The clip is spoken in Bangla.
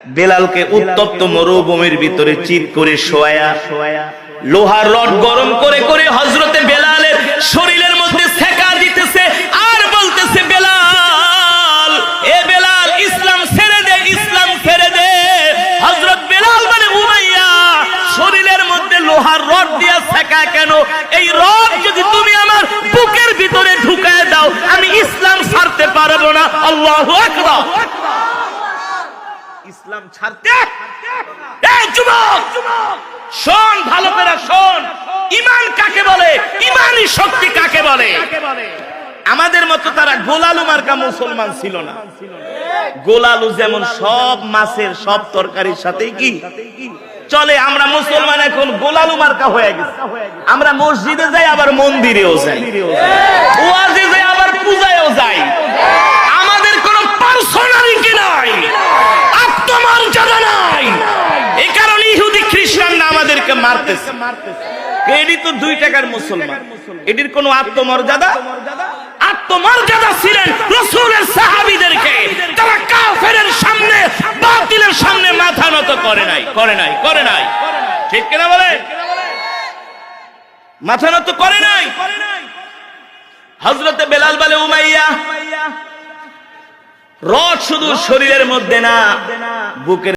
বেলালকে উত্তপ্ত মরুভূমির ভিতরে চিত করে শোয়া। লোহার রড গরম করে করে হজরতে বেলালের শরীরের মধ্যে সেকা দিতেছে আর বলতেছে বেলাল এ বেলাল ইসলাম ছেড়ে দে ইসলাম ছেড়ে দে। হজরত বেলাল মানে উমাইয়া। শরীরের মধ্যে লোহার রড দিয়া সেকা কেন? এই রড যদি তুমি আমার বুকের ভিতরে ঢুকায় দাও আমি ইসলাম ছাড়তে পারব না। আল্লাহ আকবার। ইসলাম ছাড়তে শোন ভালো করে শোন। ইমান কাকে বলে? ইমানই শক্তি কাকে বলে? আমাদের মতো তারা গোলালু মার্কা মুসলমান ছিল না। গোলালু যেমন সব মাছের সব তরকারির সাথেই কি? চলে, আমরা মুসলমান এখন গোলালু মার্কা হয়ে গেছে। আমরা মসজিদে যাই, আবার মন্দিরেও যাই। ওয়াজে যাই আবার পূজায়ও যাই আমাদের কোনো পার্সোনালিটি নাই আত্মমর্যাদা নাই এই কারণে ইহুদি খ্রিস্টানরা আমাদেরকে মারতেছে। এটি তো দুই টাকার মুসলমান। এটির আত্মমর্যাদা? আত্মমর্যাদা ছিলেন রসুলের সাহাবিদেরকে। তারা সামনে, বাতিলের সামনে মাথা নত করে নাই করে নাই করে নাই। ঠিক কিনা বলে মাথা নত করে নাই? হজরতে বেলাল বলে, উমাইয়া রড শুধু শরীরের মধ্যে না, বুকের